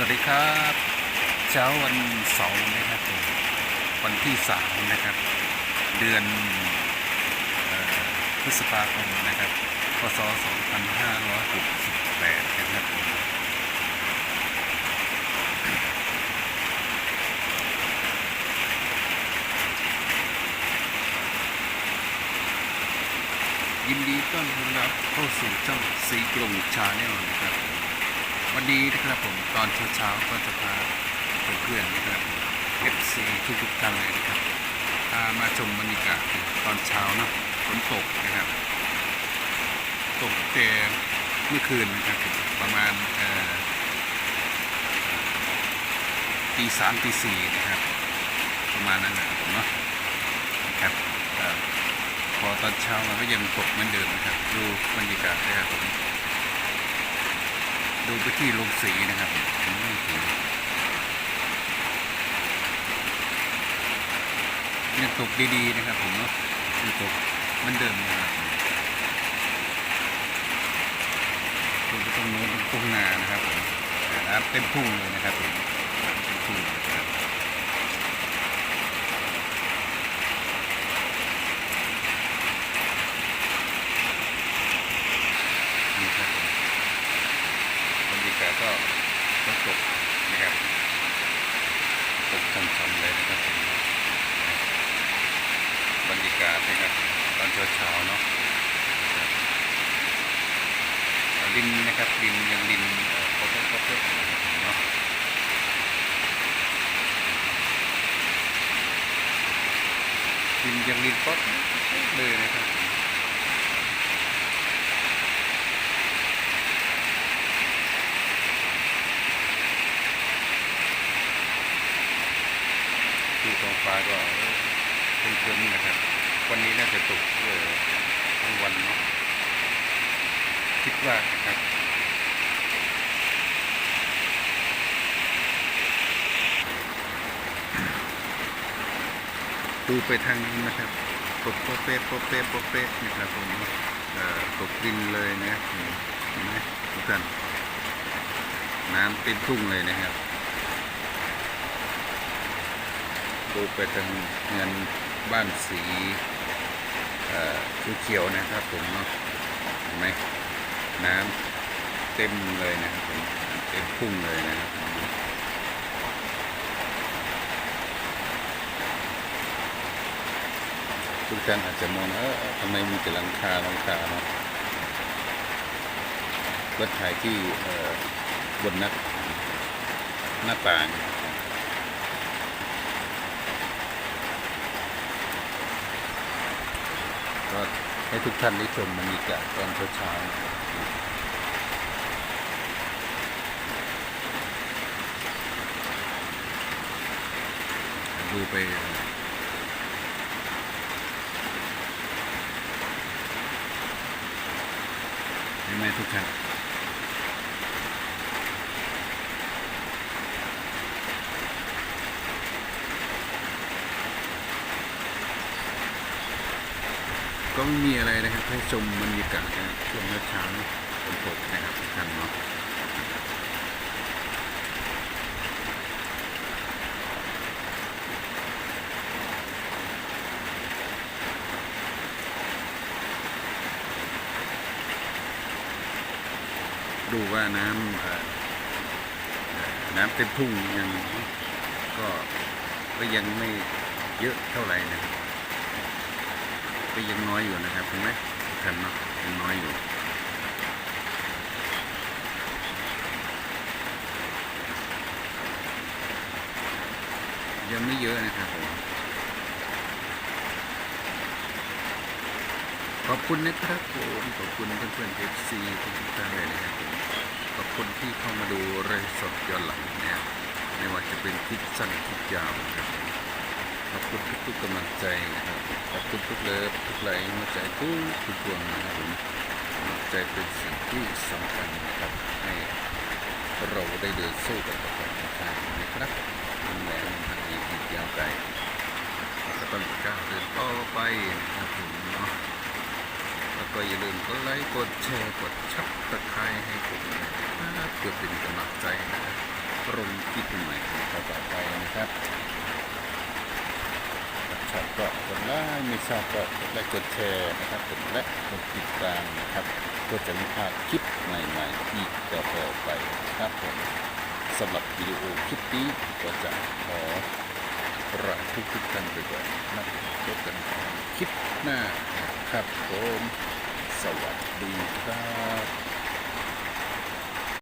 สวัสดีครับ เช้าวันเสาร์นะครับผมวันที่สามนะครับ เดือนพฤษภาคมนะครับพศ2568นะครับยินดีต้อนรับเข้าสู่ช่องสีกลุ่มชาแนลนะครับ วันนี้นะครับผมตอนเช้าๆก็จะพาเพื่อนๆนะครับ FC ทุกๆท่านเลยนะครับพามาชมบรรยากาศตอนเช้านะฝนตกนะครับ ตกแต่เมื่อคืนนะครับประมาณตีสามตีสี่นะครับ ประมาณนั้นนะครับผมเนาะนะครับพอตอนเช้ามันก็ยังตกเหมือนเดิมนะครับ ดูบรรยากาศนะครับผม ดูไปที่ลงสีนะครับอืมยังตกดีๆนะครับ ผมเนาะยังตกมันเดิมนะครับตรงตรงโน้นตรงทุ่งนานะครับผมน้ำเต็มพุ่งเลยนะครับผมเต็มพุ่งเลยนะครับนี่ครับผมบรรยา กาศก็ฝนตกนะครับตกช่ำๆเลยนะครับบรรยากาศนะครับตอนเช้าๆเนาะดินนะครับดินยังดินเอ่อเขาเขาเขานะครบเนาะดินยังดินป๊อดเลยนะครับ ดูท้องฟ้าก็เออครึ้มๆนะครับ วันนี้น่าจะตกเออทั้งวันเนาะคิดว่านะครับดูไปทางนู้นะครับตกโปะเป๊ะโปะเป๊ะโปะเป๊ะนะครับผมตกดินเลยนะเห็นไหมทุกท่านน้ำเต็มทุ่งเลยนะครับ ดูไปทางเงินบ้านสีเอ่อเขียวนะครับผมเนาะเห็นไหมน้ำเต็มเลยนะครับผมเต็มพุ่งเลยนะครับทุกท่านอาจจะมองเออทำไมมีแต่หลังคาหลังคาเนาะก็ถ่ายที่บนนักหน้าต่าง ก็ ให้ทุกท่านได้ชมบรรยากาศตอนเช้าๆดูไปให้แม่ทุกท่าน ก็ไม่มีอะไรนะครับ ให้ชมบรรยากาศนะช่วงเช้าฝนตกนะครับทุกท่านเนาะดูว่าน้ำน้ำเต็มทุ่งยังก็ก็ยังไม่เยอะเท่าไหร่นะครับ ก็ยังน้อยอยู่นะครับเห็นไหมนเนาะยังน้อยอยู่ยังไม่เยอะนะครับผมขอบคุณนะครับผมขอบคุณเพื่อนๆเอฟซีทุกท่านเลยนะครับผมขอบคุณที่เข้ามาดูเรยสดย้อนหลังนะครับไม่ว่าจะเป็นคลิปสั้นคลิปยาวนะครับขอบคุณทุกๆกำลังใจนะครับ ขอบคุณทุกเลิฟทุกไลค์หัวใจทุกทุกดวงนะครับผมกำลังใจเป็นสิ่งที่สำคัญนะครับให้เราได้เดินสู้กันต่อไปนะครับนะครับนั่นแหละทางนี้อีกยาวไกลก็ต้องก้าวเดินต่อไปนะครับผมเนาะแล้วก็อย่าลืมกดไลค์กดแชร์กดชับตะไคร้ให้ผมนะครับเพื่อเป็นกำลังใจนะครับลงคลิปใหม่ต่อไปนะครับ ชอบก็กดไลค์ไม่ชอบก็กดไลค์กดแชร์นะครับกดและกดติดตามนะครับเพื่อจะม่พลาดคลิปใหม่ๆอีกต่อๆไปครับผมสำหรับวิดีโอคลิปนี้ก็จะขอลาทุกทุกท่านไปก่อนนะพบกันคลิปหน้าครับผมสวัสดีครับ